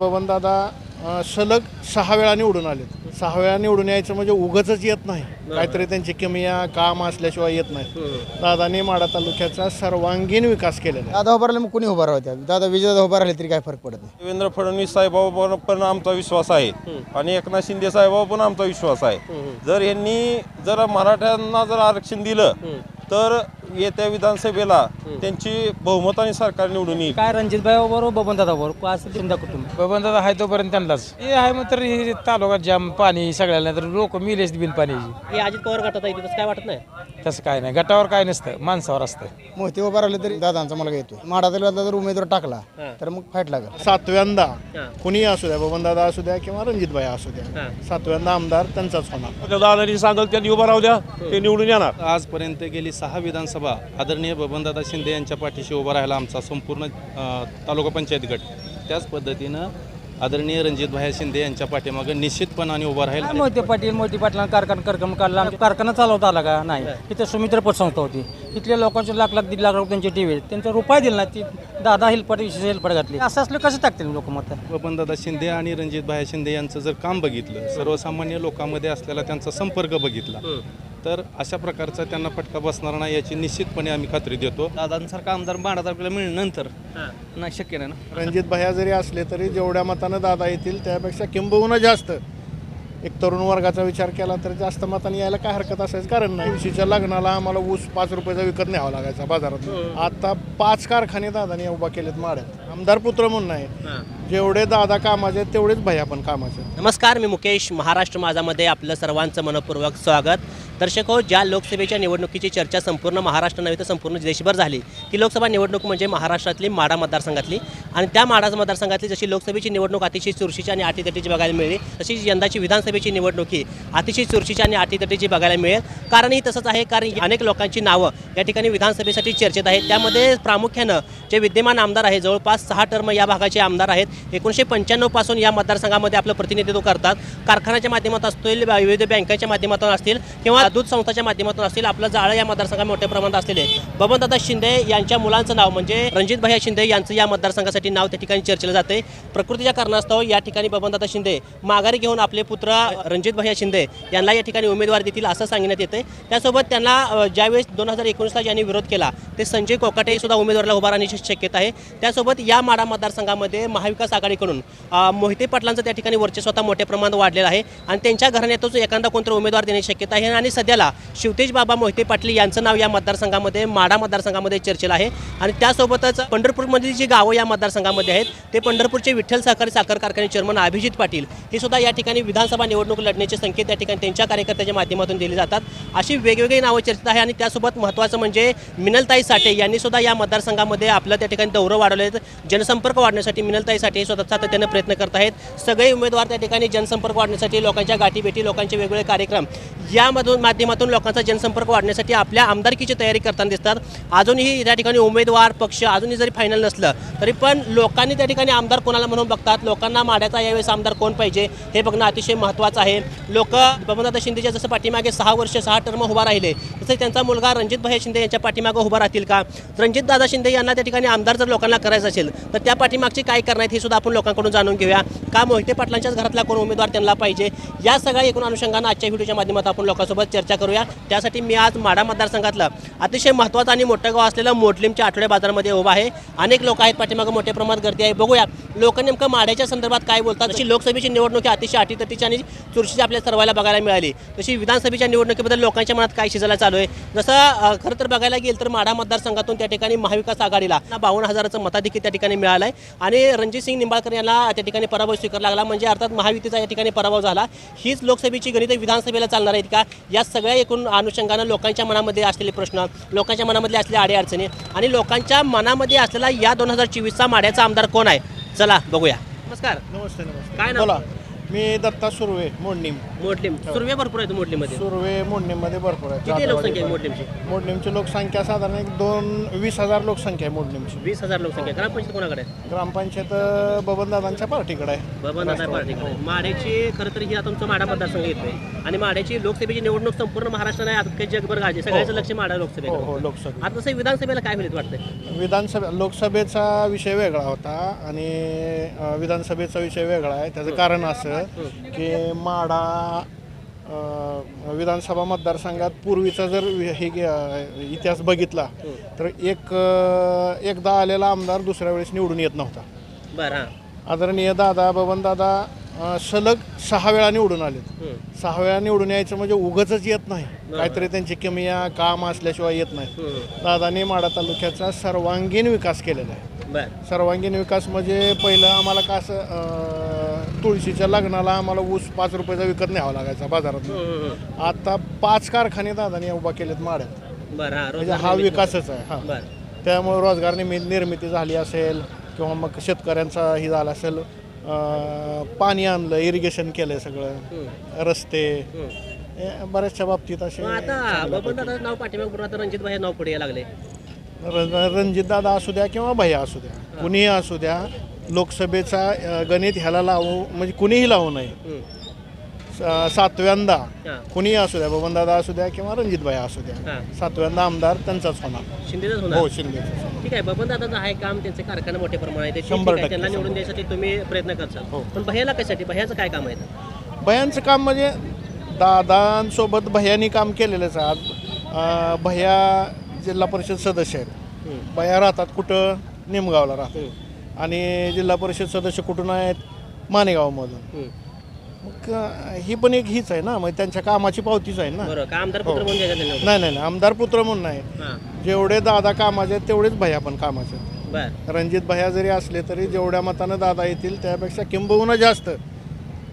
बबन दादा सलग सहा वेळा निवडून आलेत. सहा वेळा निवडून यायचं म्हणजे उगच येत नाही. काहीतरी त्यांची किमिया काम असल्याशिवाय येत नाही. दादाने माडा तालुक्याचा सर्वांगीण विकास केलेला दादा उभा राहिले मग कोणी उभा राहत्या दादा विजय दादा उभा राहिले तरी काय फरक पडत नाही. देवेंद्र फडणवीस साहेबांवर पण आमचा विश्वास आहे. आणि एकनाथ शिंदे साहेबांवर पण आमचा विश्वास आहे. जर यांनी जर मराठ्यांना जर आरक्षण दिलं तर येत्या विधानसभेला त्यांची बहुमताने सरकार निवडून येईल. काय रणजित भाई बरोबर बबन दादा बरोबर असं शिंदा कुटुंब बबन दादा आहे तोपर्यंत त्यांनाच. हे आहे मग तर हे तालुका जाम पाणी सगळ्याला तर लोक मिलेच बिन पाण्याची हे अजित पवार गटात आहे तसं काय वाटत नाही? तसं काय नाही. गटावर काय नसतं माणसावर असतं. मोहिते उभा राहिले तरी दादांचा मुलगा येतो. माडा तालुक्यातला जर उमेदवार टाकला तर मग फाईट लागेल. सातव्यांदा कुणी असू द्या बबन दादा असू द्या किंवा रणजित भाई असू द्या सातव्यांदा आमदार त्यांचाच होणार. दादानी सांगल त्यांनी उभा राहू द्या ते निवडून येणार. आजपर्यंत गेली सहा विधानसभा आदरणीय बबनदादा शिंदे यांच्या पाठीशी उभा राहिला आमचा संपूर्ण तालुका पंचायत गट. त्याच पद्धतीनं आदरणीय रणजितभाई शिंदे यांच्या पाठीमागे निश्चितपणाने उभा राहील. मोहिते पाटील मोहिते पाटलांना कारखाना कार्यक्रम काढला कारखाना चालवता आला का? नाही. तिथे सुमित्र पतसंस्था होती. तिथल्या लोकांचे लाख लाख दीड लाख रुपये त्यांची टीव्ही त्यांचा रुपये दिला नाही. ती दादा हेल्पट विशेष हेल्पट घातली. असं असलं कसं टाकतील लोक मत? बबनदादा शिंदे आणि रणजितभाई शिंदे यांचं जर काम बघितलं सर्वसामान्य लोकांमध्ये असलेला त्यांचा संपर्क बघितला तर अशा प्रकारचा त्यांना फटका बसणार नाही याची निश्चितपणे आम्ही खात्री देतो. दादांसारखा आमदार माडा तालुक्याला मिळण्यानंतर नाही शक्य नाही ना. रणजित भैया जरी असले तरी जेवढ्या मतानं दादा येतील त्यापेक्षा किंबहुना जास्त. एक तरुण वर्गाचा विचार केला तर जास्त मताने यायला काय हरकत असायचं? कारण नाही. दिवशीच्या लग्नाला आम्हाला ऊस पाच रुपयाचा विकत न्यावा लागायचा बाजारात आता पाच कारखाने दादाने उभा केलेत माड्यात. आमदार पुत्र म्हणून नाही. जेवढे दादा कामाचे आहेत तेवढेच भैया पण कामाचे आहेत. नमस्कार मी मुकेश महाराष्ट्र माझामध्ये आपलं सर्वांचं मनपूर्वक स्वागत. दर्शक हो ज्या लोकसभेच्या निवडणुकीची चर्चा संपूर्ण महाराष्ट्र नव्हे तर संपूर्ण देशभर झाली ती लोकसभा निवडणूक म्हणजे महाराष्ट्रातली माडा मतदारसंघातली. आणि त्या माडा मतदारसंघातली जशी लोकसभेची निवडणूक अतिशय चुरशीची आणि अटीतटीची बघायला मिळेल तशीच यंदाची विधानसभेची निवडणूक ही अतिशय चुरशीची आणि अटीतटीची बघायला मिळेल. कारणही तसंच आहे कारण अनेक लोकांची नावं या ठिकाणी विधानसभेसाठी चर्चेत आहेत. त्यामध्ये प्रामुख्यानं जे विद्यमान आमदार आहे जवळपास सहा टर्म या भागाचे आमदार आहेत. एकोणीसशे पंच्याण्णवपासून या मतदारसंघामध्ये आपलं प्रतिनिधित्व करतात. कारखान्याच्या माध्यमातून असतील विविध बँकांच्या माध्यमातून असतील किंवा दूध संस्थाच्या माध्यमातून असतील आपलं जाळं या मतदारसंघात मोठ्या प्रमाणात असलेले बबनदादा शिंदे यांच्या मुलांचं नाव म्हणजे रणजित भैया शिंदे यांचं या मतदारसंघासाठी नाव त्या ठिकाणी चर्चेलं जाते प्रकृतीच्या कारणास्तव या ठिकाणी बबनदादा शिंदे माघारी घेऊन आपले पुत्र रणजित भैया शिंदे यांना या ठिकाणी उमेदवार देतील असं सांगण्यात येते त्यासोबत त्यांना ज्यावेळेस दोन हजार एकोणीसला ज्यांनी विरोध केला ते संजय कोकाटे सुद्धा उमेदवाराला उभा राहण्याची शक्यता आहे. त्यासोबत या माडा मतदारसंघामध्ये महाविकास आघाडीकडून मोहिते पाटलांचं त्या ठिकाणी वर्चस्वता मोठ्या प्रमाणात वाढलेलं आहे. आणि त्यांच्या घराण्यातच एखादा कोणता उमेदवार देण्याची शक्यता आहे. आणि सध्याला शिवतेज बाबा मोहिते पाटील यांचं नाव या मतदारसंघामध्ये माडा मतदारसंघामध्ये चर्चेला आहे. आणि त्यासोबतच पंढरपूरमधली जी गावं या मतदारसंघामध्ये आहेत ते पंढरपूरचे विठ्ठल सहकारी साखर कारखाने चेअरमन अभिजित पाटील. हे सुद्धा या ठिकाणी विधानसभा निवडणूक लढण्याचे संकेत त्या ठिकाणी त्यांच्या कार्यकर्त्याच्या माध्यमातून दिले जातात. अशी वेगवेगळी नावं चर्चेत आहे. आणि त्यासोबत महत्त्वाचं म्हणजे मिनलताई साठे यांनी सुद्धा या मतदारसंघामध्ये आपलं त्या ठिकाणी दौरं वाढवले आहेत. जनसंपर्क वाढण्यासाठी मिनलताई साठे स्वतः सातत्यानं प्रयत्न करत आहेत. सगळे उमेदवार त्या ठिकाणी जनसंपर्क वाढण्यासाठी लोकांच्या गाठीभेटी लोकांचे वेगवेगळे कार्यक्रम यामधून माध्यमातून लोकांचा जनसंपर्क वाढण्यासाठी आपल्या आमदारकीची तयारी करताना दिसतात. अजूनही त्या ठिकाणी उमेदवार पक्ष अजूनही जरी फायनल नसलं तरी पण लोकांनी त्या ठिकाणी आमदार कोणाला म्हणून बघतात? लोकांना माड्याचा यावेळेस आमदार कोण पाहिजे? हे बघणं अतिशय महत्त्वाचं आहे. लोक बबनदादा शिंदेच्या जसं पाठीमागे सहा वर्ष सहा टर्म उभा राहिले तसं त्यांचा मुलगा रणजित भाई शिंदे यांच्या पाठीमागे उभा राहतील का? रणजित दादा शिंदे यांना त्या ठिकाणी आमदार जर लोकांना करायचं असेल तर त्या पाठीमागची काय करणार हे सुद्धा आपण लोकांकडून जाणून घेऊया. का मोहिते पाटलांच्याच घरातला कोण उमेदवार त्यांना पाहिजे? या सगळ्या एकूण अनुषंगानं आजच्या व्हिडिओच्या माध्यमात आपण लोकांसोबत चर्चा करूया. त्यासाठी मी आज माडा मतदारसंघातलं अतिशय महत्त्वाचं आणि मोठं गाव असलेलं मोटलिमच्या आठवड्या बाजारामध्ये उभा आहे. अनेक लोक आहेत पाठीमागं मोठ्या प्रमाणात गर्दी आहे. बघूया लोक नेमकं माड्याच्या संदर्भात काय बोलतात? तशी लोकसभेची निवडणूक अतिशय अटीतटीची आणि चुरशीची आपल्या सर्वांना बघायला मिळाली. तशी विधानसभेच्या निवडणुकीबद्दल लोकांच्या मनात काय शिजायला चालू आहे? जसं खरं तर बघायला गेलं तर माढा मतदारसंघातून त्या ठिकाणी महाविकास आघाडीला बावन्न हजाराचं मताधिक्य त्या ठिकाणी मिळालं आहे आणि रणजित सिंग निंबाळकर यांना त्या ठिकाणी पराभव स्वीकार लागला. म्हणजे अर्थात महायुतीचा या ठिकाणी पराभव झाला. हीच लोकसभेची गणित विधानसभेला चालणार आहेत का? या सगळ्या एकूण अनुषंगानं लोकांच्या मनामध्ये असलेले प्रश्न लोकांच्या मनामधले असलेल्या अडीअडचणी आणि लोकांच्या मनामध्ये असलेला या दोन हजार चोवीसचा माड्याचा आमदार कोण आहे? चला बघूया. नमस्कार. नमस्ते नमस्ते. काय नाव? बोला. मी दत्ता सुर्वे मोडणीम. मोडलीम सुरवे भरपूर आहेत मोडलीमध्ये सुर्वे मोडणीममध्ये भरपूर आहे किती लोकसंख्या आहे मोडलीमची मोडणीमची? लोकसंख्या साधारण एक दोन वीस हजार लोकसंख्या आहे मोडणीमची. वीस हजार लोकसंख्या ग्रामपंचायत कोणाकडे आहे? ग्रामपंचायत बबनदादांच्या पार्टीकडे आहे. बबनदादा पार्टीकडे माड्याची खरं तर ही आता तुमचा माडा मतदारसंघ येतोय. आणि माड्याची लोकसभेची निवडणूक संपूर्ण महाराष्ट्रात आहे आता काही जगभर गाजली सगळ्याचं लक्ष माडा हो हो लोकसभा. आता तसं विधानसभेला काय होईल वाटतंय? विधानसभा लोकसभेचा विषय वेगळा होता आणि अं, विधानसभेचा विषय वेगळा आहे. त्याचं कारण असं की माडा अं, विधानसभा मतदारसंघात पूर्वीचा जर वि- हे गे- अं, इतिहास बघितला तर एक अं, एकदा आलेला आमदार दुसऱ्या वेळेस निवडून येत नव्हता. बरं हां. आदरणीय दादा बबनदादा अं, सलग सहा वेळा निवडून आलेत. सहा वेळा निवडून यायचं म्हणजे उगच येत नाही. काहीतरी त्यांची किमया काम असल्याशिवाय येत नाही. दादाने माडा तालुक्याचा सर्वांगीण विकास केलेला आहे. बरं. सर्वांगीण विकास म्हणजे पहिलं आम्हाला का असं अं, तुळशीच्या लग्नाला आम्हाला ऊस पाच रुपयाचा विकत न्यावा लागायचा बाजारात. आता पाच कारखाने दादाने उभा केलेत माड्यात. बरं हां म्हणजे रोजगार हा निर्मिती. विकासच आहे हा. बरं. त्यामुळे रोजगार निर्मि- निर्मिती झाली असेल किंवा मग शेतकऱ्यांचा ही झाला असेल अं, पाणी आणलं इरिगेशन केलं सगळं रस्ते हे बऱ्याचशा बाबतीत असे मग आता बबन दादा नाव पाठीमाग बरोबर आता रणजित भाई नाव पुढे यायला लागले. रणजित दादा असू द्या किंवा भैया असू द्या कुणीही असू द्या लोकसभेचा गणित ह्याला लावू म्हणजे कुणीही लावू नये. सातव्यांदा कुणीही असू द्या बबन दादा असू द्या किंवा रणजित भैया असू द्या. सातव्यांदा आमदार त्यांचाच होणार. शिंदेच हो शिंदे ठीक आहे बबन दादाचं आहे काम त्यांचे कारखाने मोठे प्रमाणात शंभर त्यांना निवडून द्यायसाठी तुम्ही प्रयत्न करता हो. पण भैयाला कशासाठी? भैयाचं काय काम आहे? भयांचं काम म्हणजे दादांसोबत भैयानी काम केलेलंच आज भैया जिल्हा परिषद सदस्य आहेत. भैया राहतात कुठं? निमगावला राहतात. आणि जिल्हा परिषद सदस्य कुठून आहेत? मानेगावमधून मग ही पण एक हीच आहे ना? मग त्यांच्या कामाची पावतीच आहे ना? का आमदार पुत्र म्हणून द्यायचं त्यांना नाही नाही नाही. आमदार पुत्र म्हणून नाही. हां. जेवढे दादा कामाचे आहेत तेवढेच भैया पण कामाचे आहेत. बर. रणजित भैया जरी असले तरी जेवढ्या मतानं दादा येतील त्यापेक्षा किंबहुना जास्त.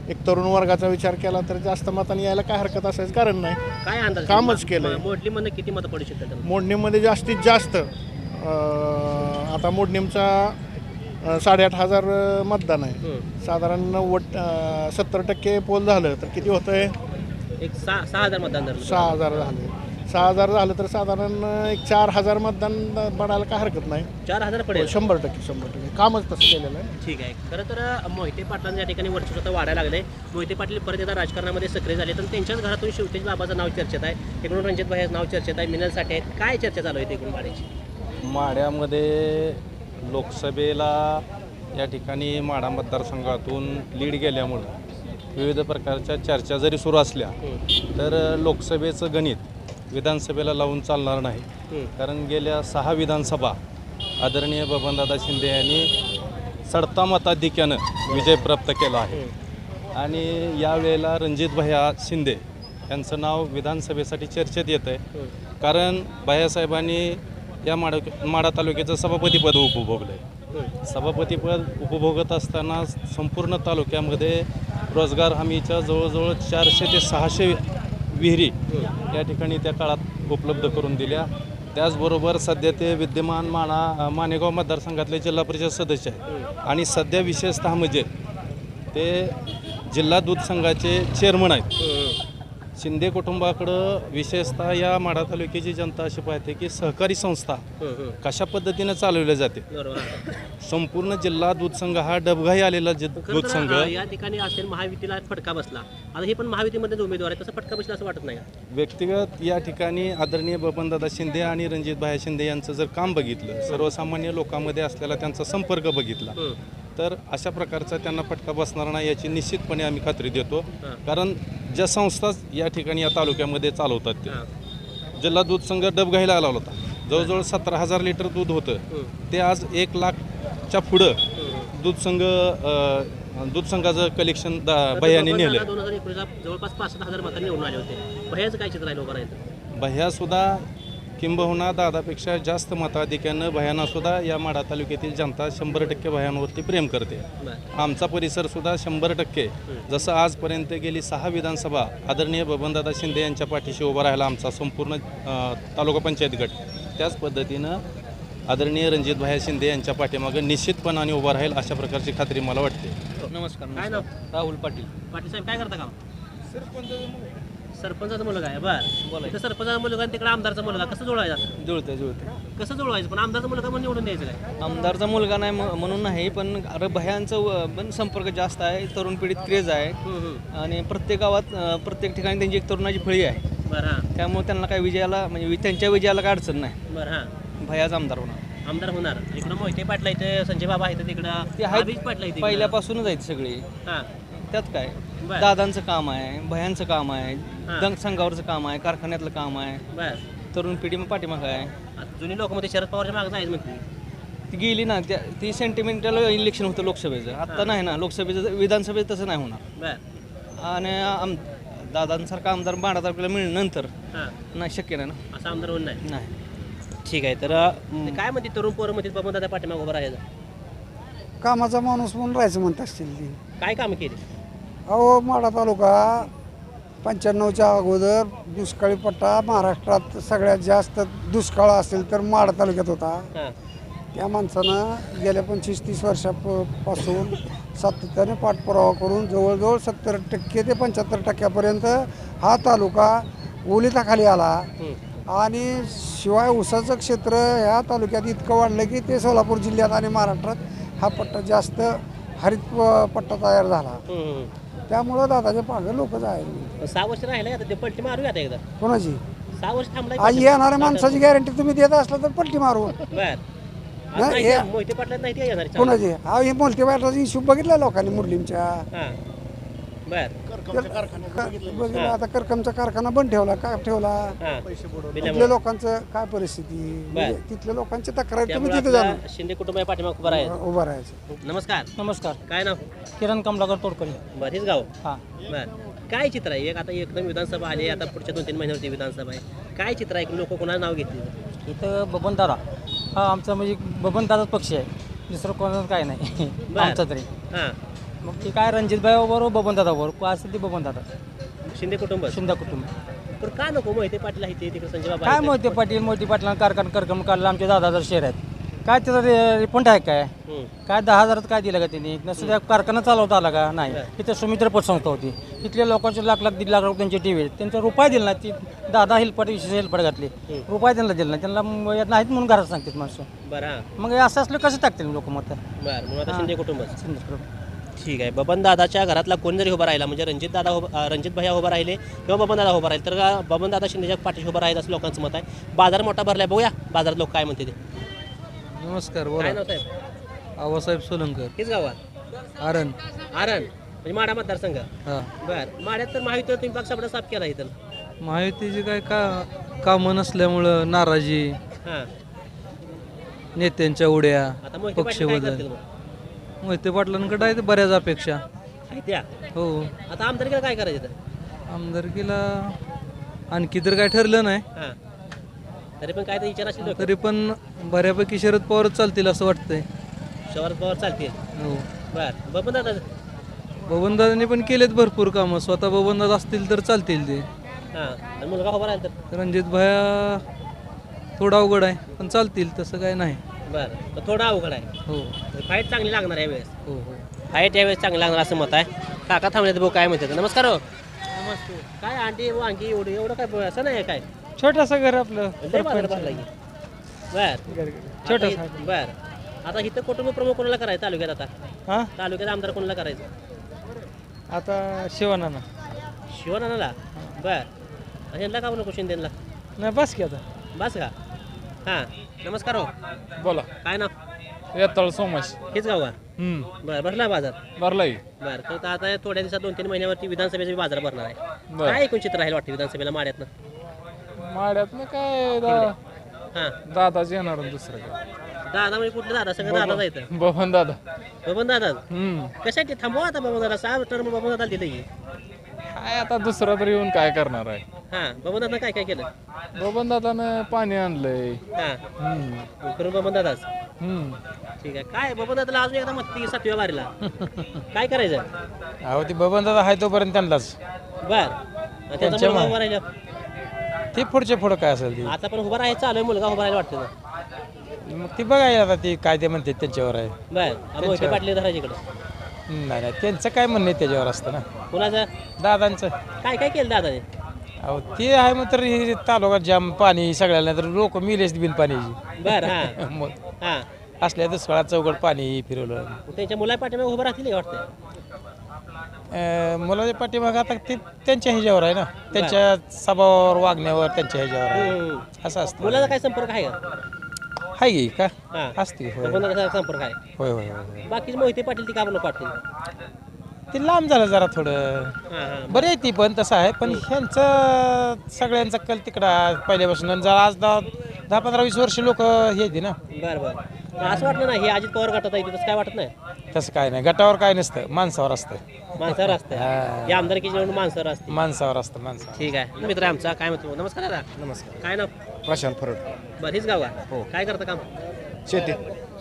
एक तरुण वर्गाचा विचार केला तर जास्त मताने यायला काय हरकत असायचं? कारण नाही. काय अंदाज कामच केलंय. मोडली म्हणून किती मतं पडू शकतात? त्यांना? मोडणीमध्ये जास्तीत जास्त अं, आता मोडणीमचा साडेआठ हजार मतदान आहे. साधारण नव्वद सत्तर टक्के पोल झालं तर किती होतं आहे एक सहा सहा हजार मतदान धरलं सहा हजार झाले. सहा हजार झालं तर साधारण एक चार हजार मतदान पडायला काय हरकत नाही. चार हजार पडेल. शंभर टक्के शंभर टक्के. कामच तसं केलेलं आहे. ठीक आहे. खरं तर मोहिते पाटलांच्या या ठिकाणी वर्चस्व आता वाढायला लागले मोहिते पाटील परत एकदा राजकारणामध्ये सक्रिय झाले तर त्यांच्याच घरातून शिवतेज बाबाचं नाव चर्चेत आहे. इकडून रणजित भाई नाव चर्चेत आहे. मिनल साठे आहेत. काय चर्चा चालू आहे एकूण वाढायची माड्यामध्ये लोकसभेला या ठिकाणी माडा मतदारसंघातून लीड गेल्यामुळं विविध प्रकारच्या चर्चा जरी सुरू असल्या तर लोकसभेचं गणित विधानसभेला लावून चालणार नाही. कारण गेल्या सहा विधानसभा आदरणीय बबनदादा शिंदे यांनी चढता मताधिक्यानं विजय प्राप्त केला आहे. आणि यावेळेला रणजित भैया शिंदे यांचं नाव विधानसभेसाठी चर्चेत येतं आहे कारण भैयासाहेबांनी या माडा माडा तालुक्याचं सभापतीपद उपभोगलं आहे सभापतीपद उपभोगत असताना संपूर्ण तालुक्यामध्ये रोजगार हमीच्या जवळजवळ चारशे ते सहाशे विहिरी या ठिकाणी त्या काळात उपलब्ध करून दिल्या. त्याचबरोबर सध्या ते विद्यमान माणा मानेगाव मतदारसंघातले जिल्हा परिषद सदस्य आहेत. आणि सध्या विशेषतः म्हणजे ते जिल्हा दूध संघाचे चेअरमन आहेत. शिंदे कुटुंबाकडं विशेषतः या माढा तालुक्याची जनता अशी पाहते की सहकारी संस्था कशा पद्धतीनं चालवल्या जाते. संपूर्ण जिल्हा दूध संघ हा डबघाई आलेला दूध संघ. या ठिकाणी असेल महायुतीला फटका बसला. आता हे पण महायुतीमध्येच उमेदवार आहे. तसं फटका बसला असं वाटत नाही व्यक्तिगत या ठिकाणी आदरणीय बबनदादा शिंदे आणि रणजित भाया शिंदे यांचं जर काम बघितलं सर्वसामान्य लोकांमध्ये असलेला त्यांचा संपर्क बघितला तर अशा प्रकारचा त्यांना फटका बसणार नाही याची निश्चितपणे आम्ही खात्री देतो. कारण ज्या संस्था या ठिकाणी या तालुक्यामध्ये चालवतात ते. जिल्हा दूध संघ डबघाईला आला होता. जवळजवळ सतरा हजार लिटर दूध होतं. ते आज एक लाखच्या पुढं दूध संघ दूध संघाचं कलेक्शन भैयाने नेलं. जवळपास पाच हजार काय चित्र भैया सुद्धा किंबहुना दादापेक्षा जास्त मताधिक्यानं भयाना सुद्धा या माडा तालुक्यातील जनता शंभर टक्के भयांवरती प्रेम करते. आमचा परिसर सुद्धा शंभर टक्के. जसं आजपर्यंत गेली सहा विधानसभा आदरणीय बबनदादा शिंदे यांच्या पाठीशी उभा राहिला आमचा संपूर्ण तालुका पंचायत गट. त्याच पद्धतीनं आदरणीय रणजितभाई शिंदे यांच्या पाठीमागं निश्चितपणाने उभा राहील अशा प्रकारची खात्री मला वाटते. नमस्कार राहुल पाटील. पाटील साहेब काय करता काम सरपंचाचा मुलगा आहे बर. इथं सरपंचाचा मुलगा आणि तिकडे आमदारचा मुलगा कसं जोडायचा जुळते जुळते कसं जोडवायचं पण आमदारचा मुलगा पण निवडून द्यायचं काय? आमदारचा मुलगा नाही म्हणून नाही पण अरे भयांचं व- पण संपर्क जास्त आहे. तरुण पिढीत क्रेज आहे. आणि प्रत्येक गावात अं, प्रत्येक ठिकाणी त्यांची एक तरुणाची फळी आहे. बरं हां. त्यामुळे त्यांना काय विजयाला म्हणजे वि- त्यांच्या विजयाला काय अडचण नाही. बरं हां. भयाचा आमदार होणार. आमदार होणार. इकडं मोहिते पाटला इथे संजय बाबा आहेत तिकडं. ते अभिज आहेत पाटला इथे पहिल्यापासूनच आहेत सगळी. हां. त्यात काय? बरं. दादांचं काम आहे भयांचं काम आहे हां. दंग संघावरचं काम आहे कारखान्यातलं काम आहे. बर. तरुण पिढी मग पाठीमागं आहे. आता जुनी लोक मध्ये शरद पवारच्या मागे जायचं म्हणते. ती गेली ना त्या ती सेंटिमेंटल इलेक्शन होतं लोकसभेचं. आत्ता नाही ना लोकसभेचं विधानसभेत तसं नाही होणार. बर. आणि आम दादांसारखा आमदार बारा तारखेला मिळल्यानंतर हां. नाही शक्य नाही ना. असं आमदार होऊन नाही. नाही. ठीक आहे तर अं, ते काय म्हणते तरुण पोरं म्हणते बाबा दादा पाठीमाग उभं राहायचं? कामाचा माणूस म्हणून राहायचं म्हणत असतील ती. काय काम केली? अहो माडा तालुका पंच्याण्णवच्या अगोदर दुष्काळी पट्टा महाराष्ट्रात सगळ्यात जास्त दुष्काळ असेल तर माडा तालुक्यात होता. त्या माणसानं गेल्या पंचवीस तीस वर्षापासून सातत्याने पाठपुरावा करून जवळजवळ सत्तर टक्के ते पंच्याहत्तर टक्क्यापर्यंत हा तालुका ओलिताखाली आला. आणि शिवाय ऊसाचं क्षेत्र ह्या तालुक्यात इतकं वाढलं की ते सोलापूर जिल्ह्यात आणि महाराष्ट्रात हा पट्टा जास्त हरित पट्टा तयार झाला. त्यामुळं दादाचे पागं लोक जायला सहा वर्ष राहिले आता? ते पलटी मारूया आता एकदा. कोणाची? सहा वर्ष थांबलाय आज येणाऱ्या माणसाची गॅरंटी तुम्ही देत असला तर पलटी मारू. बर. नाही, हे- मोहिते पाटलात नाही ते येणार कोणाची? हा हे बोलते बाहेरचा इश्यू बघितला लोकांनी मुरलींच्या हां. बर. बघितलं आता करकमचा कारखाना बंद ठेवला का ठेवला? हां. तिथल्या लोकांचं काय परिस्थिती? म्हणजे तिथल्या लोकांची तक्रार तुम्ही तिथे जाणं आपल्या शिंदे कुटुंब पाठीमाग उभं राहायचं. उभं राहायचं. नमस्कार. नमस्कार. काय नाव? किरण कमलाकर तोडकरी. बर हेच गाव. हां. बर. काय चित्र आहे? एक आता एकदम विधानसभा आली आता पुढच्या दोन तीन महिन्यावरती विधानसभा आहे. काय चित्र आहे? लोक कोणाचं नाव घेतले? इथं बबनदादा. हा आमचा म्हणजे बबनदादाच पक्ष आहे. दुसरं कोणाचं काय नाही. आमचा तरी. हां. मग ते काय रणजितभाई बरोबर बबनदादा बरोबर. को असेल ते बबनदादा शिंदे कुटुंब. शिंदा कुटुंब. पण का नको मोहिते पाटील आहे ते तिकडे संजय काय. मोहिते पाटील मोहिते पाटलांना कारखाना कार्यक्रम काढला आमचे दहा हजार शेअर आहेत. काय त्याचा रे- रिफंड आहे काय. काय दहा हजारात काय दिलं का त्यांनी? त्या कारखाना चालवता आला का? नाही. तिथे सुमित्र पतसंस्था होती. इथल्या लोकांचे लाख लाख दीड लाख रुपये त्यांचे टी व्ही त्यांचा रुपये दिला नाही. ती दादा हेल्पट विशेष हेल्पट घातली. रुपये त्यांना दिला नाही. त्यांना म- यात नाहीत म्हणून घरात सांगतात माणसं. बरं हां. मग हे असं असलं कसं टाकतील लोक मत? बरं म्हणून आता शिंदे कुटुंबच. ठीक आहे. बबन दादाच्या घरातला कोण जरी उभा राहिला म्हणजे रणजित दादा उभा अं, रणजित भैया उभा राहिले किंवा बबन दादा उभा राहिले तर बबन दादा शिंदेच्या पाठीशी उभा राहील असं लोकांचं मत आहे. बाजार मोठा भरलाय बघूया बाजारात लोक काय म्हणते ते. नमस्कार काय नाव साहेब? आवासाहेब सोलंकर. हेच गावात आरण. आरण. म्हणजे माडा मतदारसंघ. हां. बर. माड्यात तर महायुतीवर तुम्ही पक्ष सगळं साफ केला इथं. महायुतीची काय का कामं नसल्यामुळं नाराजी हां. नेत्यांच्या उड्या आता मोहिते पाटील काय करतील मग? मोहिते पाटलांकडे आहे बऱ्याच अपेक्षा. त्या? हो. आता आमदारकीला काय करायचं तर आमदारकीला आणखी तर काय ठरलं नाही. हां. तरी पण काय तर विचार असेल तरी पण बऱ्यापैकी शरद पवारच चालतील असं वाटतंय. शहरात पवार चालतील? हो. बर. बबन दादा? बबनदादांनी पण केलेत भरपूर कामं. स्वतः बबनदादा असतील तर चालतील ते. हां. आणि मुलगा उभा राहिला तर? रणजित भाया थोडा अवघड आहे पण चालतील तसं काय नाही. बरं. तर थोडा अवघड आहे. हो. फाईट चांगली लागणार आहे यावेळेस. हो हो. फाईट यावेळेस चांगली लागणार असं मत आहे. काका थांबले भाऊ काय म्हणतात? नमस्कार हो. काय आंटी वांगी एवढं एवढं काय असं नाही आहे काय? छोटासा घर आपलं. लय बाजार भरला की. बर. छोटंसं. इ- बर. आता इथं कुटुंब प्रमुख कोणाला करायचं तालुक्यात आता? हां? तालुक्यात आमदार कोणाला करायचं? आता शिवानाना. शिवनाला बर. ह्यांना का नको शिंदेला नाही बस की आता. बस का? हां. नमस्कार हो. बोला. काय नाव? येताळ सोमाश. हेच गाव का? हम्म. बरं भरला बाजार? भरलाय बरं तर आता थोड्या दिवसात दोन तीन महिन्यावरती विधानसभेचा बाजार भरणार आहे. बरं. काय एकूण चित्र राहील वाटतं विधानसभेला माड्यातनं? माड्यात ना काय दा- हां. दादाच येणार दुसरं काय. दादा म्हणजे कुठलं दादा? सगळं दादा जायचं बबन दादा. बबन दादा? हम्म. कशासाठी थांबवा आता बबन दादा? सहा टर्म बबन दादा दिलं की. काय आता दुसरा तरी येऊन काय करणार आहे? हां दादा काय काय केलं? बबन दादानं पाणी आणलंय. हां. हम्म. करून दादाच हम्म. ठीक आहे. काय बबन दादाला अजून एकदा मत ती सातव्या वारीला. काय करायचं? अहो ती बबन दादा आहे तोपर्यंत त्यांनाच. बर. त्याचा मुलगा उभा राहिला. ते पुढचे पुढं काय असेल आता पण उभा राहायचं चालू आहे मुलगा उभा राहायला वाटतं ना. मग ती बघायला आता ते काय ते म्हणते त्यांच्यावर आहे. बर. मोहिते पाटील धरायचे इकडं. नाही नाही. त्यांचं काय म्हणणं आहे त्याच्यावर असतं ना. कुणाचं? दादांचं. काय काय केलं दादाने? अहो ते आहे मग तर हे तालुका जाम पाणी सगळ्याला तर लोक मिलेच बिन पाण्याची बर हा. मग हा. असल्या दुष्काळात चौकड पाणी फिरवलं. त्यांच्या मुला पाठीमागे उभं राहतील हे वाटतं अं, मुलाच्या पाठीमाग आता ते त्यांच्या ह्याच्यावर आहे ना त्यांच्या स्वभावावर वागण्यावर त्यांच्या ह्याच्यावर आहे. हम्म. असं असतं. मुलाचा काय संपर्क आहे का? हाय की का? हा. असते होय. संपर्क आहे. होय होय होय होय. बाकीचे मोहिते पाटील ती का नको वाटतील ते लांब झालं जरा थोडं. हा हा. बरं आहे ती पण तसं आहे पण ह्यांचं सगळ्यांचा कल तिकडं पहिल्यापासून. आणि जरा आज दहा दहा पंधरा वीस वर्ष लोक हे येते ना. बर बर. असं वाटलं ना हे अजित पवार गटात आहे तसं काय वाटत नाही? तसं काय नाही. गटावर काय नसतं माणसावर असतं. माणसावर असतं. हा. या आमदारकीची निवडणूक माणसावर असते. माणसावर असतं माणसावर. ठीक आहे. मित्र आमचा काय म्हणतो? नमस्कार दादा. नमस्कार. काय नाव? प्रशांत फरड बरं हेच गाव आहे. काय करतं काम? शेती.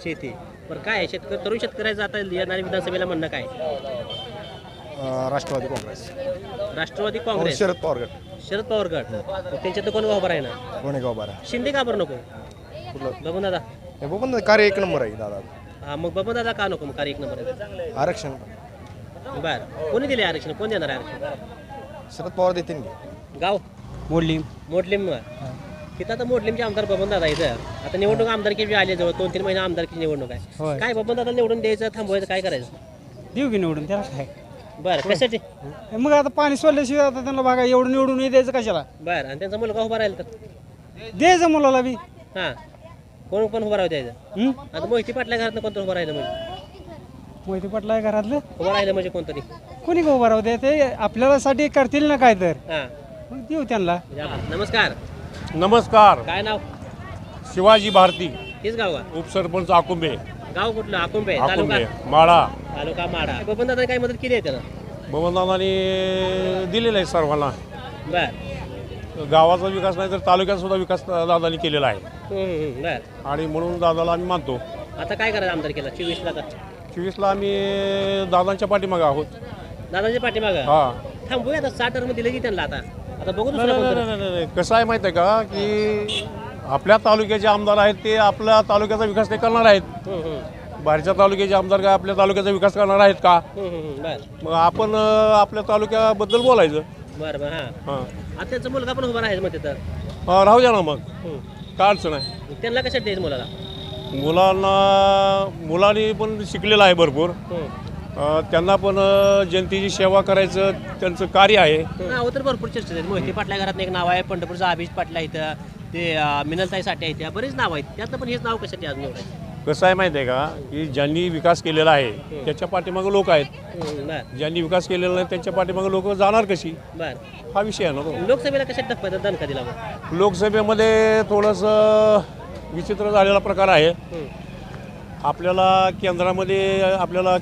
शेती. बरं काय आहे? शेतकरी तरुण शेतकऱ्याचं आता येणाऱ्या विधानसभेला म्हणणं काय? राष्ट्रवादी काँग्रेस. राष्ट्रवादी काँग्रेस. शरद पवार गट शरद पवार गट त्यांच्यात कोण उभं आहे ना? गोणेगाव बारा शिंदे का बरं नको? बबन दादा हे बघून कार्य एक नंबर आहे दादा. हा मग बबन दादा का नको? मग कार्य एक नंबर आरक्षण. बर. कोणी दिले आरक्षण? कोण देणार आहे आरक्षण? शरद पवार देतील गाव? मोडली मोडलिम तिथं आता मोडलिमचे आमदार बबन दादा इथं आता निवडणूक आमदारकी बी आली जवळ दोन तीन महिने आमदारकी निवडणूक आहे. होय. काय बबन दादा निवडून द्यायचं थांबवायचं काय करायचं? देऊ की निवडून त्याला काय? बरं कशासाठी? मग आता पाणी सोडल्याशिवाय आता त्यांना बघा एवढं निवडून नाही द्यायचं कशाला? बरं आणि त्यांचा मुलगा उभा राहील तर? द्यायचं मुलाला बी. हां. कोण पण उभा राहू द्यायचं. आता मोहिती पाटल्या घरात कोणतं उभं राहिलं म्हणजे? मोहिते पाटला आहे घरातलं? उभं राहिलं म्हणजे कोणतरी? कोणी का उभं राहू दे ते आपल्याला साठी करतील ना काय तर. हां. मग देऊ त्यांना. नमस्कार. नमस्कार. काय नाव? शिवाजी भारती. हेच गाव का उपसरपंच आकुंबे. गाव कुठलं? आकुंबे तालुका? आकुंबे माळा. तालुका माडा बबन दादा काही मदत केली आहे त्यानं बबनदादांनी दिलेलं आहे सर्वांना. बर. गावाचा विकास नाही तर तालुक्याचा सुद्धा विकास दादानी केलेला आहे. हम्म, हम्म, बर. आणि म्हणून दादाला आम्ही मानतो. आता काय करायचं आमदार केला? चोवीसला आता. चोवीसला आम्ही दादांच्या पाठीमागे आहोत. दादाच्या पाठीमाग? हा. थांबूया आता साठ टर्म दिलं की त्यांना आता. आता बघू नाही, दुसरं नाही, कोणतं. नाही, नाही, नाही. कसं आहे माहिती आहे का? की आपल्या तालुक्याचे आमदार आहेत ते आपल्या तालुक्याचा विकास ते करणार आहेत. हम्म, हम्म, बाहेरच्या तालुक्याचे आमदार काय आपल्या तालुक्याचा विकास करणार आहेत का? बर. मग आपण अं, आपल्या तालुक्याबद्दल बोलायचं. बर बर हां. हां. मुलगा पण उभा राहायचं मग तिथं. राहू द्या ना मग. हम्म. काय अडचण आहे? त्यांना कशात द्यायचं मुलाला? मुलांना मुलांनी पण शिकलेलं आहे भरपूर. हम्म. अं, त्यांना पण अं, जनतेची सेवा करायचं त्यांचं कार्य आहे. नाव तर भरपूर चर्चेत आहेत. मोहिते पाटल्या घरात एक नाव आहे पंढरपूरचा अभिज पाटला इथं ते अं, मिनलताई साठे आहेत त्या बरेच नाव आहेत. त्यातलं पण हेच नाव कशासाठी आज निवडायचं? कसं आहे माहिती आहे का? की ज्यांनी विकास केलेला आहे त्याच्या पाठीमागे लोक आहेत. बर. ज्यांनी विकास केलेला नाही त्यांच्या पाठीमागे लोक जाणार कशी? बर. हा विषय आहे ना तो. लोकसभेला दखपत दणका दिला मग लोकसभेमध्ये थोडंसं विचित्र झालेला प्रकार आहे. आपल्याला केंद्रामध्ये आपल्याला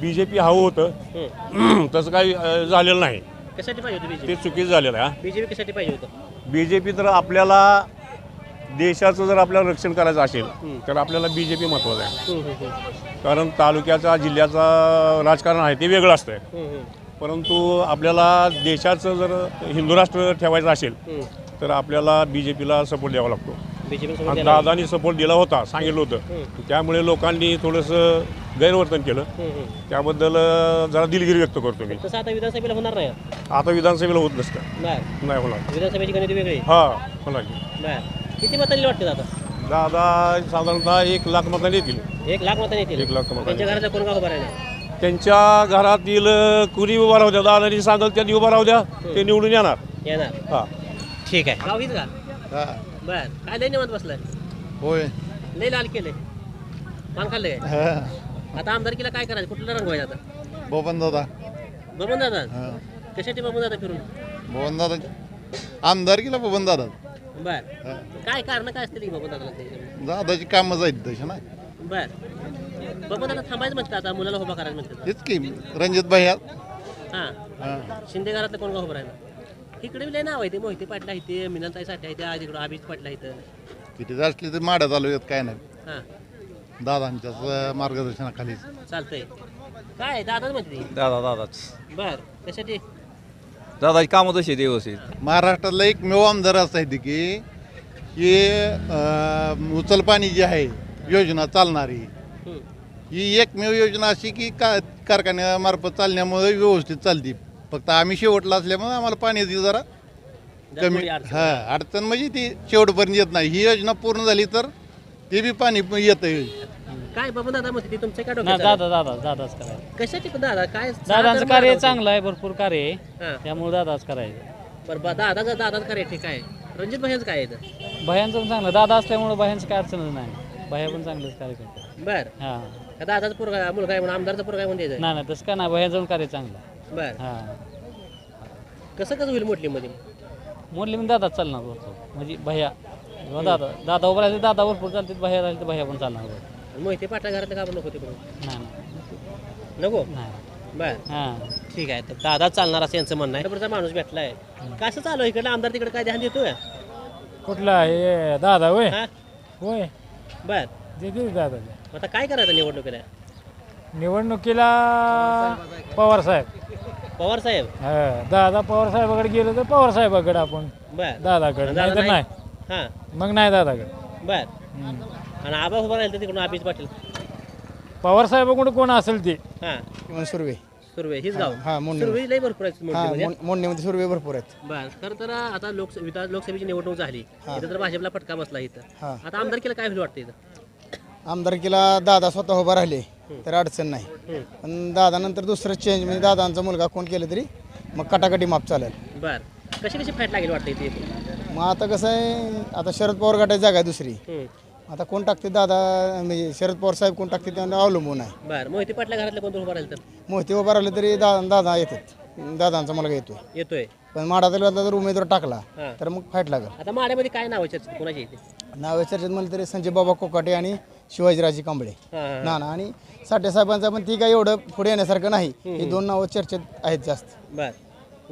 बी जे पी हवं होतं. तसं काही अं, झालेलं नाही. कशासाठी पाहिजे होतं ते चुकीचं झालेलं आहे बीजेपी कशासाठी पाहिजे होतं? बी जे पी तर आपल्याला देशाचं जर आपल्याला रक्षण करायचं असेल तर आपल्याला बी जे पी महत्त्वाचं आहे. कारण तालुक्याचा जिल्ह्याचा राजकारण आहे ते वेगळं असतं. परंतु आपल्याला देशाचं जर हिंदू राष्ट्र ठेवायचं असेल. तर आपल्याला बी जे पीला सपोर्ट द्यावा लागतो. आणि. दादानी सपोर्ट दिला होता सांगितलं होतं. त्यामुळे लोकांनी थोडंसं गैरवर्तन केलं. त्याबद्दल जरा दिलगिरी व्यक्त करतो मी. आता विधानसभेला होणार नाही. आता विधानसभेला होत नसतं. नाही. होणार. विधानसभेची गणित वेगळी. हा होणार किती मतांनी वाटते आता दादा साधारणतः एक लाख मतांनी येतील. एक लाख मतांनी येतील. एक लाख मतांनी. त्यांच्या घराचा कोण का उभा राहिला त्यांच्या घरातील अं, कुणी उभा राहू द्या दादानी सांगल त्यांनी उभा राहू द्या ते निवडून येणार. येणार. हा. ठीक आहे. गाव हीच का? बर. काय लय निवांत बसलाय? होय. लय लाल केले पान खाल्ले आता आमदारकीला काय करायचं? कुठलं रंग व्हायचं आता? बबन दादा. बबन दादा? कशासाठी बबन दादा फिरून? बबन दादा आमदारकीला बबन दादा. बर. काय कारण काय असतील बबन दादाला? दादाची कामं जाईल तशी ना बर. बबन दादा थांबायचं म्हणतात आता मुलाला उभा करायचं म्हणतात हेच की रणजित भैया हां. शिंदे घरातलं कोण का उभं राहिलं? इकडे बी लय नाव आहे ते मोहिते पाटला इथे मिनलताई साठी आहे त्या इकडं अभिज पाटला इथं किती असली तर माड्या तालुक्यात काय नाही. हां. दादांच्याच अं, मार्गदर्शनाखाली चालतंय. काय दादाच म्हणते ती? दादा दादाच. बर. कशासाठी दादाची कामं तशी आहेत व्यवस्थित. महाराष्ट्रातला एकमेव आमदार असा आहे की की अं, उचल पाणी जी आहे योजना चालणारी ही एकमेव योजना अशी की का कारखान्यामार्फत चालण्यामुळे व्यवस्थित चालते. फक्त आम्ही शेवटला असल्यामुळे आम्हाला पाण्याची जरा जरा कमी. हा अडचण म्हणजे ती शेवटपर्यंत येत नाही. ही योजना पूर्ण झाली तर ते बी पाणी पण येतं काय बाबा दादा म्हणते ते तुमचं काय ना डोक्यात दादा? दादा दादाच करायचं. कशाची पण दादा काय दादांचं कार्य दादा चांगलं आहे भरपूर कार्य आहे. हां. त्यामुळे दादाच करायचं. बरं बा- दादाचं कार्य ठीक आहे रणजित भाईच काय आहे भयांचं पण चांगलं दादा असल्यामुळे भयांचं काय अडचणच नाही. भया पण चांगलंच कार्य करतात. बर. हां. का दादाचा पोरगा मुलगा आहे म्हणून आमदारचा पोरगा आहे म्हणून द्यायचं? नाही नाही तसं काय नाही. भयांचं पण कार्य चांगलं आहे. बर. हां. कसं कसं होईल मोठलीमध्ये मोडली पण दादाच चालणार भरपूर. म्हणजे भैया. किंवा दादा दादा उभं राहिले दादा भरपूर चालते भैया राहिले तर भैया पण चालणार भरपूर. मोहिते पाटला घरातलं का नको ते करून नाही नाही. नको? नाही. बर. हां ठीक आहे. तर दादा चालणार असं यांचं म्हणणं आहे. माणूस भेटलाय. कसं चालू आहे इकडे? आमदार तिकडे काय ध्यान देतोय? कुठला हे दादा होय? हा? होय. बर. देते दादा आता काय करायचं निवडणुकीला? निवडणुकीला पवार साहेब. पवार साहेब? दादा पवार साहेबाकडे गेलो तर पवार साहेबाकडे आपण. बर. दादाकडे. दादा नाही तर नाही? नाही. हां. मग नाही दादाकडे. बर. आणि आबा उभा राहिलं तर तिकडून अभिज पाटील. पवार साहेबाकडे कोण असेल ते? हां. सुर्वे. सुरवे हीच गाव. हा, मोडणे. सुरवे लई भरपूर आहेत मोठीमध्ये. मोडण्यामध्ये सुर्वे भरपूर आहेत. बर खरं तर आता लोक विधान लोकसभेची निवडणूक झाली. इथं तर भाजपला फटका बसला इथं. हा. आता आमदार केलं काय होईल वाटतं इथं? आमदारकीला दादा स्वतः उभा राहिले तर अडचण नाही. पण दादा नंतर दुसरं चेंज म्हणजे दादांचा मुलगा कोण केलं तरी मग कटाकटी माप चालेल. बर. कशी कशी फाईट लागेल वाटतं इथे? मग आता कसं आहे आता शरद पवार गटाची जागा आहे दुसरी. हम्म. आता कोण टाकते दादा म्हणजे शरद पवार साहेब कोण टाकते त्यांना अवलंबून आहे. बर मोहिते पाटला घरातले कोण उभा राहील तर? मोहिते उभा राहिले तरी दादा दादा येतात. दादांचा मुलगा येतोय. येतोय. पण माडा तालुक्यातला जर उमेदवार टाकला हां. तर मग फाईट लागेल. आता माड्यामध्ये काय नाव आहे चर्चेत? कोणाची येते नाव चर्चेत म्हणलं तरी संजय बाबा कोकाटे आणि शिवाजीराजे कांबळे. हां, हां. ना ना आणि साठे साहेबांचा पण ती काय एवढं पुढे येण्यासारखं नाही. ही दोन नावं चर्चेत आहेत जास्त. बर.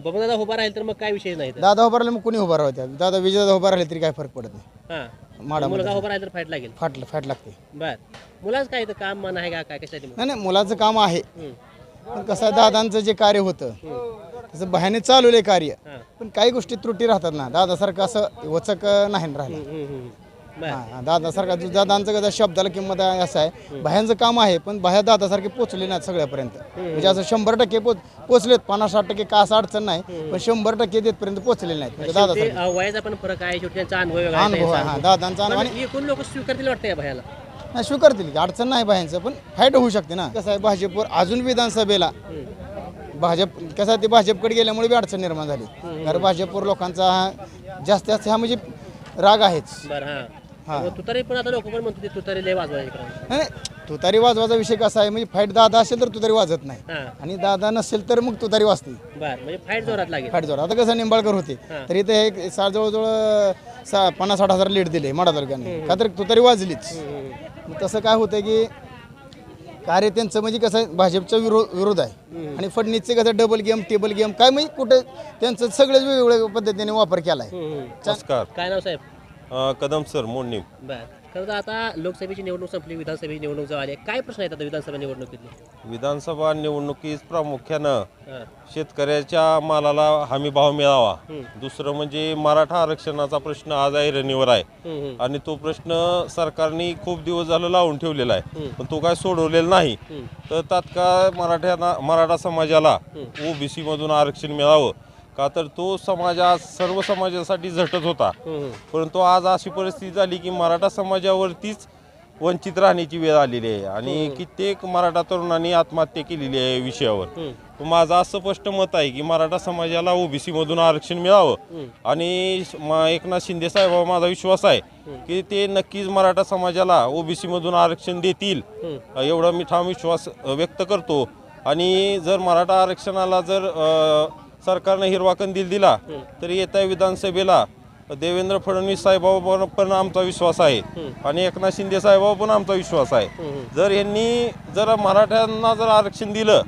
दादा उभा राहील तर मग काय विषय नाही तर? दादा उभा राहिले मग कोणी उभा राहत्या दादा विजय दादा उभा राहिले तरी काय फरक पडत नाही. हां. माडा मुलगा उभा राहील तर फाईट लागेल. फाट फाट लागते. बर. मुलाच काय इथं काम मन आहे का? काय कशासाठी मग? नाही नाही मुलाचं काम आहे. हम्म. पण कसं आहे दादांचं जे कार्य होतं तसं बाहेरने चालवले कार्य. हां. पण काही गोष्टी त्रुटी राहतात ना. दादासारखं असं वचक नाही राहिलं. हम्म, हम्म, हम्म. हा दादासारखा दादांचं कसं शब्दाला किंमत आहे असं आहे. बाह्यांचं काम आहे पण बाह्या दादासारखे पोचले नाहीत सगळ्यापर्यंत. म्हणजे असं शंभर टक्के पोच पोचलेत पन्नास साठ टक्के का असं अडचण नाही पण शंभर टक्के देतपर्यंत पोचलेले नाहीत. म्हणजे अं, वयाचा पण फरक आहे शेवटी त्यांचा अनुभव वेगळा आहे, अनुभव आहे, त्यांचा हा दादांचा अनुभव आणि पण एकूण लोक स्वीकारतील वाटतं या भयाला? नाही स्वीकारतील. की अडचण नाही बाह्यांचं पण फाईट होऊ शकते ना. कसं आहे भाजपवर अजून विधानसभेला भाजप कसं आहे ते भाजपकडे गेल्यामुळे बी अडचण निर्माण झाली. कारण भाजपवर लोकांचा हा जास्त जास्त हा म्हणजे राग आहेच. बरं हा. हां. मग तुतारी पण आता लोक पण म्हणतो ते तुतारी लय वाजवायचे इकडं. नाही नाही, तुतारी वाजवायचा विषय कसा आहे? म्हणजे फाईट दादा असेल तर तुतारी वाजत नाही. हां. आणि दादा नसेल तर मग तुतारी वाजते. बरं म्हणजे फाईट जोरात लागेल. फाईट जोर आता कसं निंबाळकर होते तर इथे एक सा जवळजवळ सा पन्नास साठ हजार लीड दिले माडा तालुक्याने. का तर तुतारी वाजलीच. मग तसं काय होतं की कार्य त्यांचं म्हणजे कसं आहे, भाजपचा विरोध विरोध आहे आणि फडणीसचे कसं डबल गेम टेबल गेम काय म्हणजे कुठे त्यांचं सगळेच वेगवेगळ्या पद्धतीने वापर केला आहे नमस्कार. काय नाव साहेब? अ, कदम सर मोडणी. बर. खरं तर आता लोकसभेची निवडणूक संपली विधानसभेची निवडणूक जवळ आली आहे. काय प्रश्न आहेत आता विधानसभा निवडणुकीतले? विधानसभा निवडणुकीत प्रामुख्यानं हां शेतकऱ्याच्या मालाला हमी भाव मिळावा दुसरं म्हणजे मराठा आरक्षणाचा प्रश्न आज ऐरणीवर आहे. हम्म, हम्म. आणि तो प्रश्न सरकारने खूप दिवस झालं लावून ठेवलेला आहे. पण तो काय सोडवलेला नाही. तर तात्काळ मराठ्यांना मराठा समाजाला ओबीसी मधून आरक्षण मिळावं. का तर तो समाज आज सर्व समाजासाठी झटत होता. परंतु आज अशी परिस्थिती झाली की मराठा समाजावरतीच वंचित राहण्याची वेळ आलेली आहे आणि कित्येक मराठा तरुणांनी आत्महत्या केलेली आहे या विषयावर माझं असं स्पष्ट मत आहे की मराठा समाजाला ओबीसी मधून आरक्षण मिळावं. आणि एकनाथ शिंदे साहेबांवर माझा विश्वास आहे की ते नक्कीच मराठा समाजाला ओबीसी मधून आरक्षण देतील. एवढा मी ठाम विश्वास व्यक्त करतो. आणि जर मराठा आरक्षणाला जर सरकारनं हिरवा कंदील दिला तर येत्या विधानसभेला देवेंद्र फडणवीस साहेबांवर पण आमचा विश्वास आहे. आणि एकनाथ शिंदे साहेबांवर पण आमचा विश्वास आहे. जर यांनी जर मराठ्यांना जर आरक्षण दिलं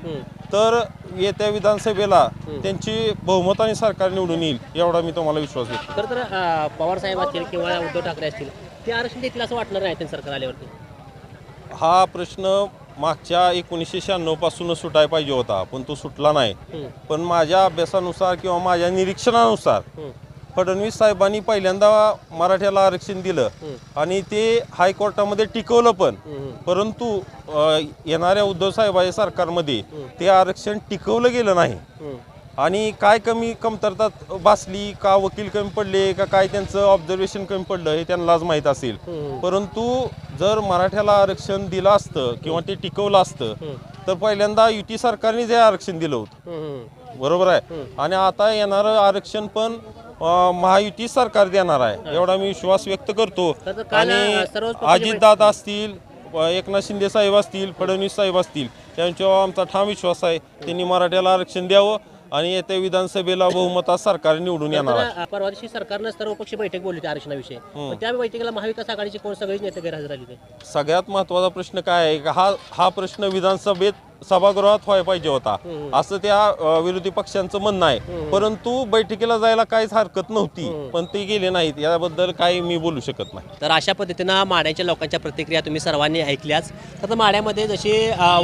तर येत्या विधानसभेला त्यांची बहुमताने सरकार निवडून येईल एवढा मी तुम्हाला विश्वास देतो. खरं तर पवार साहेब असतील किंवा उद्धव ठाकरे असतील ते आरक्षण देतील असं वाटणार नाही सरकार आल्यावरती. हा प्रश्न मागच्या एकोणीसशे शहाण्णव पासूनच सुटायला पाहिजे होता पण तो सुटला नाही. पण माझ्या अभ्यासानुसार किंवा माझ्या निरीक्षणानुसार फडणवीस साहेबांनी पहिल्यांदा मराठ्याला आरक्षण दिलं आणि ते हायकोर्टामध्ये टिकवलं पण. परंतु येणाऱ्या उद्धव साहेबांच्या सरकारमध्ये ते आरक्षण टिकवलं गेलं नाही. आणि काय कमी कमतरता भासली का वकील कमी पडले का काय त्यांचं ऑब्झर्वेशन कमी पडलं हे त्यांनाच माहीत असेल. परंतु जर मराठ्याला आरक्षण दिलं असतं किंवा ते टिकवलं असतं तर पहिल्यांदा युती सरकारने जे आरक्षण दिलं होतं. बरोबर आहे? आणि आता येणारं आरक्षण पण महायुती सरकार देणार आहे एवढा मी विश्वास व्यक्त करतो. आणि अजितदादा असतील एकनाथ शिंदे साहेब असतील फडणवीस साहेब असतील त्यांच्यावर आमचा ठाम विश्वास आहे. त्यांनी मराठ्याला आरक्षण द्यावं. आणि येत्या विधानसभेला बहुमतात सरकार निवडून येणार आहे. तर परवा दिवशी सरकारनं सर्वपक्षीय बैठक बोलली होती आरक्षणाविषयी. पण त्या बैठकीला महाविकास आघाडीचे कोण सगळेच नेते गैरहजर होते? सगळ्यात महत्त्वाचा प्रश्न काय आहे? का हा हा प्रश्न विधानसभेत सभागृहात व्हायला पाहिजे होता. असं त्या विरोधी पक्षांचं म्हणणं आहे. परंतु बैठकीला जायला काहीच हरकत नव्हती. पण ते गेले नाहीत. याबद्दल काही मी बोलू शकत नाही. तर अशा पद्धतीनं माड्याच्या लोकांच्या प्रतिक्रिया तुम्ही सर्वांनी ऐकल्याच. तर माड्यामध्ये जशी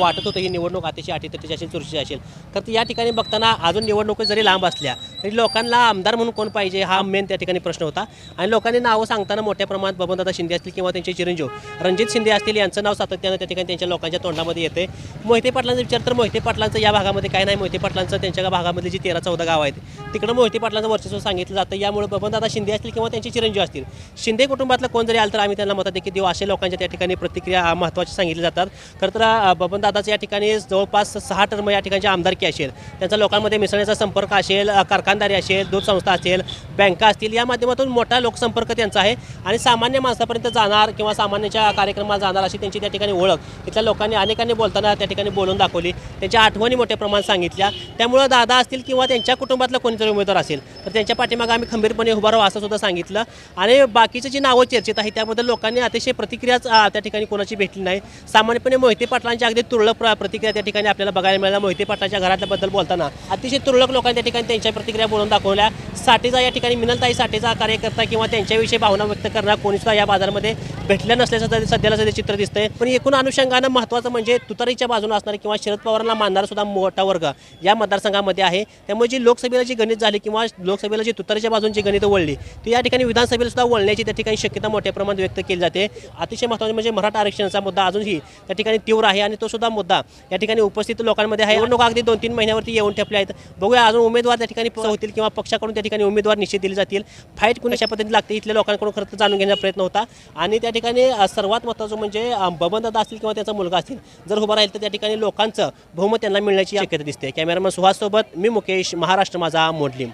वाटत होतं ही निवडणूक अतिशय अटीतटीची असेल चुरशीची असेल. तर या ठिकाणी बघताना अजून निवडणूक जरी लांब असल्या तरी लोकांना आमदार म्हणून कोण पाहिजे हा मेन त्या ठिकाणी प्रश्न होता. आणि लोकांनी नावं सांगताना मोठ्या प्रमाणात बबनदादा शिंदे असतील किंवा त्यांचे चिरंजीव रणजित शिंदे असतील यांचं नाव सातत्यानं त्या ठिकाणी त्यांच्या लोकांच्या तोंडामध्ये येते मोहिते पाटलांचा विचार तर मोहिते पाटलांचं या भागामध्ये काय नाही. मोहिते पाटलांचं त्यांच्या भागामध्ये जी तेरा चौदा गाव आहेत तिकडं मोहिते पाटलांचं वर्चस्व सांगितलं जातं. यामुळे बबनदादा शिंदे असतील किंवा त्यांचे चिरंजीव असतील. शिंदे कुटुंबातलं कोण जरी आलं तर आम्ही त्यांना मतात देखील देऊ असे लोकांच्या त्या ठिकाणी प्रतिक्रिया महत्त्वाची सांगितली जातात. खरं तर अ, बबनदादाचं या ठिकाणी जवळपास सहा टर्म या ठिकाणची आमदारकी असेल. त्यांचा लोकांमध्ये मिसळण्याचा संपर्क असेल कारखानदारी असेल दूध संस्था असेल बँका असतील या माध्यमातून मोठा लोकसंपर्क त्यांचा आहे. आणि सामान्य माणसापर्यंत जाणार किंवा सामान्यच्या कार्यक्रमात जाणार अशी त्यांची त्या ठिकाणी ओळख. इथल्या लोकांनी अनेकांनी बोलताना त्या ठिकाणी बोलून दाखवली. त्यांच्या आठवणी मोठ्या प्रमाणात सांगितल्या. त्यामुळं दादा असतील किंवा त्यांच्या कुटुंबातला कोणीतरी उमेदवार असेल तर त्यांच्या पाठीमागे आम्ही खंबीरपणे उभा राहू असं सुद्धा सांगितलं. आणि बाकीची जी नावं चर्चेत आहे त्याबद्दल लोकांनी अतिशय प्रतिक्रियाच त्या ठिकाणी कोणाची भेटली नाही. सामान्यपणे मोहिते पाटलांच्या अगदी तुरळक प्र- प्रतिक्रिया त्या ठिकाणी आपल्याला बघायला मिळाल्या. मोहिते पाटलांच्या घरातल्याबद्दल बोलताना अतिशय तुरळक लोकांनी त्या ठिकाणी त्यांच्या प्रतिक्रिया बोलून दाखवल्या. साठेचा या ठिकाणी मिनलताई साठेचा कार्यकर्ता किंवा त्यांच्याविषयी भावना व्यक्त करणार कोणीसुद्धा या बाजारामध्ये भेटल्या नसल्याचं तरी सध्याला सध्या चित्र दिसतंय. पण एकूण अनुषंगानं महत्त्वाचं म्हणजे तुतारीच्या बाजूने असणार किंवा शरद पवारांना मानणारा सुद्धा मोठा वर्ग या मतदारसंघामध्ये आहे. त्यामुळे जी लोकसभेला जी गणित झाली किंवा लोकसभेला जी तुतारीच्या बाजून जी गणित वळली ती या ठिकाणी विधानसभेला सुद्धा वळण्याची त्या ठिकाणी शक्यता मोठ्या प्रमाणात व्यक्त केली जाते. अतिशय महत्त्वाचे म्हणजे मराठा आरक्षणाचा मुद्दा अजूनही त्या ठिकाणी तीव्र आहे आणि तो सुद्धा मुद्दा या ठिकाणी उपस्थित लोकांमध्ये आहे. निवडणूक अगदी दोन तीन महिन्यावरती येऊन ठेपले आहेत. बघूया अजून उमेदवार त्या ठिकाणी होतील किंवा पक्षाकडून त्या ठिकाणी उमेदवार निश्चित दिले जातील. फाईट कुणी पद्धतीने लागते इथल्या लोकांकडून खरं तर जाणून घेण्याचा प्रयत्न होता. आणि त्या ठिकाणी सर्वात महत्त्वाचं म्हणजे बबनदादा असतील किंवा त्याचा मुलगा असतील जर उभा राहील तर त्या ठिकाणी लोक लोकांचं बहुमत त्यांना मिळण्याची शक्यता दिसते. कॅमेरामन सुहास सोबत मी मुकेश महाराष्ट्र माझा मोडलीम.